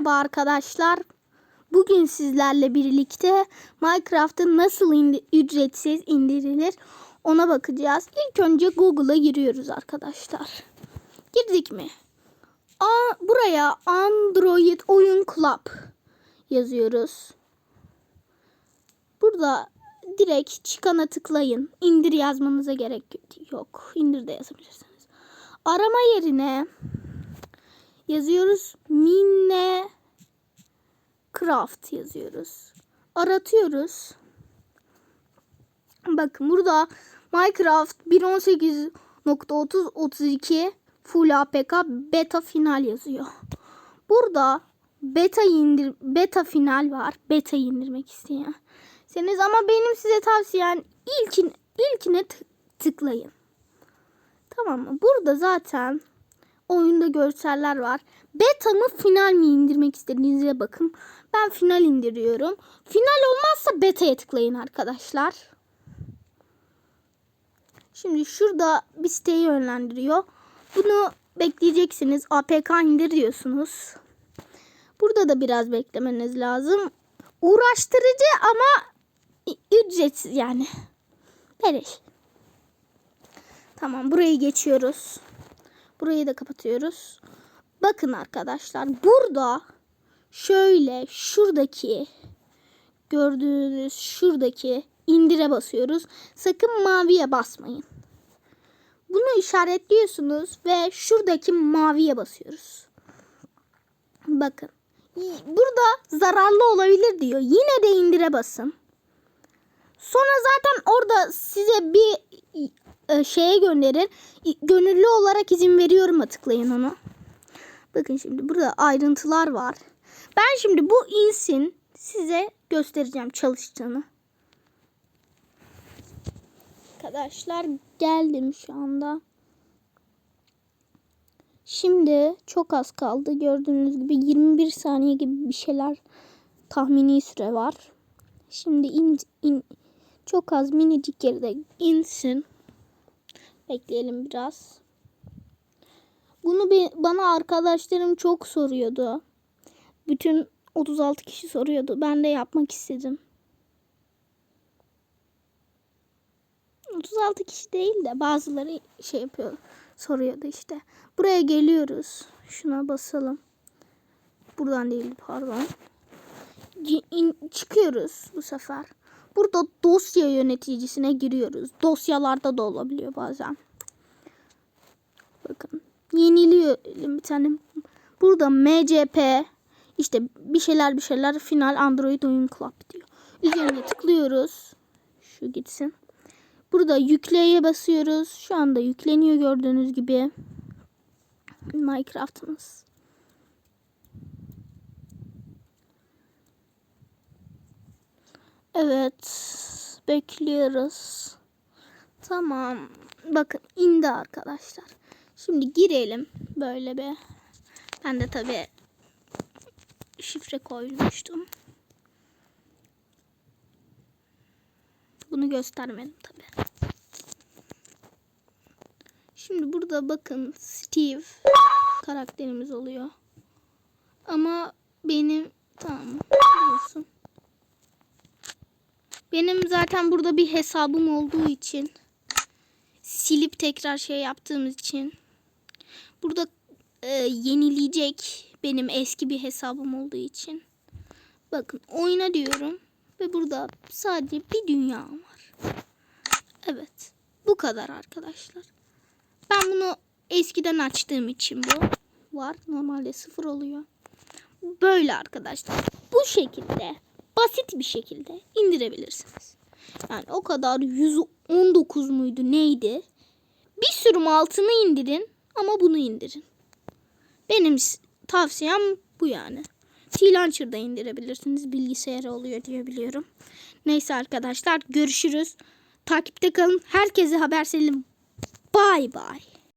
Merhaba arkadaşlar. Bugün sizlerle birlikte Minecraft'ı nasıl indi- ücretsiz indirilir ona bakacağız. İlk önce Google'a giriyoruz arkadaşlar. Girdik mi? A buraya Android Oyun Club yazıyoruz. Burada direkt çıkana tıklayın. İndir yazmanıza gerek yok. İndir de yazabilirsiniz. Arama yerine yazıyoruz. Minne Craft yazıyoruz. Aratıyoruz. Bakın burada Minecraft 1.18.30.32 Full APK beta final yazıyor. Burada beta indir beta final var. Beta indirmek isteyen. Seniz ama benim size tavsiyem ilkin ilkine tık- tıklayın. Tamam mı? Burada zaten oyunda görseller var. Beta mı final mi indirmek istediğinize bakın. Ben final indiriyorum. Final olmazsa beta'ya tıklayın arkadaşlar. Şimdi şurada bir siteyi yönlendiriyor. Bunu bekleyeceksiniz. APK indir diyorsunuz. Burada da biraz beklemeniz lazım. Uğraştırıcı ama ücretsiz yani. Beleş. Tamam burayı geçiyoruz. Burayı da kapatıyoruz. Bakın arkadaşlar burada şöyle şuradaki gördüğünüz şuradaki indire basıyoruz. Sakın maviye basmayın. Bunu işaretliyorsunuz ve şuradaki maviye basıyoruz. Bakın. Burada zararlı olabilir diyor. Yine de indire basın. Sonra zaten orada size bir e, şeye gönderir. İ- Gönüllü olarak izin veriyorum tıklayın onu. Bakın şimdi burada ayrıntılar var. Ben şimdi bu insin size göstereceğim çalıştığını. Arkadaşlar geldim şu anda. Şimdi çok az kaldı. Gördüğünüz gibi 21 saniye gibi bir şeyler tahmini süre var. Şimdi in, in, çok az minicik geride insin. Bekleyelim biraz. Bunu be- bana arkadaşlarım çok soruyordu. Bütün 36 kişi soruyordu. Ben de yapmak istedim. 36 kişi değil de bazıları şey yapıyor. Soruyordu işte. Buraya geliyoruz. Şuna basalım. Buradan değil pardon. Çıkıyoruz bu sefer. Burada dosya yöneticisine giriyoruz. Dosyalarda da olabiliyor bazen. Bakın. Yeniliyor bir tane. Burada MCP işte bir şeyler bir şeyler final Android oyun club diyor. Üzerine tıklıyoruz. Şu gitsin. Burada yükleye basıyoruz. Şu anda yükleniyor gördüğünüz gibi. Minecraft'ımız. Evet. Bekliyoruz. Tamam. Bakın indi arkadaşlar. Şimdi girelim böyle bir. Ben de tabii şifre koymuştum. Bunu göstermedim tabii. Şimdi burada bakın Steve karakterimiz oluyor. Ama benim tamam olsun. Benim zaten burada bir hesabım olduğu için silip tekrar şey yaptığımız için burada e, yenileyecek benim eski bir hesabım olduğu için. Bakın oyna diyorum ve burada sadece bir dünya var. Evet. Bu kadar arkadaşlar. Ben bunu eskiden açtığım için bu var. Normalde sıfır oluyor. Böyle arkadaşlar. Bu şekilde basit bir şekilde indirebilirsiniz. Yani o kadar 119 muydu neydi? Bir sürü altını indirin ama bunu indirin. Benim tavsiyem bu yani. T-Launcher'da indirebilirsiniz. Bilgisayara oluyor diye biliyorum. Neyse arkadaşlar görüşürüz. Takipte kalın. Herkese haber selim. Bay bay.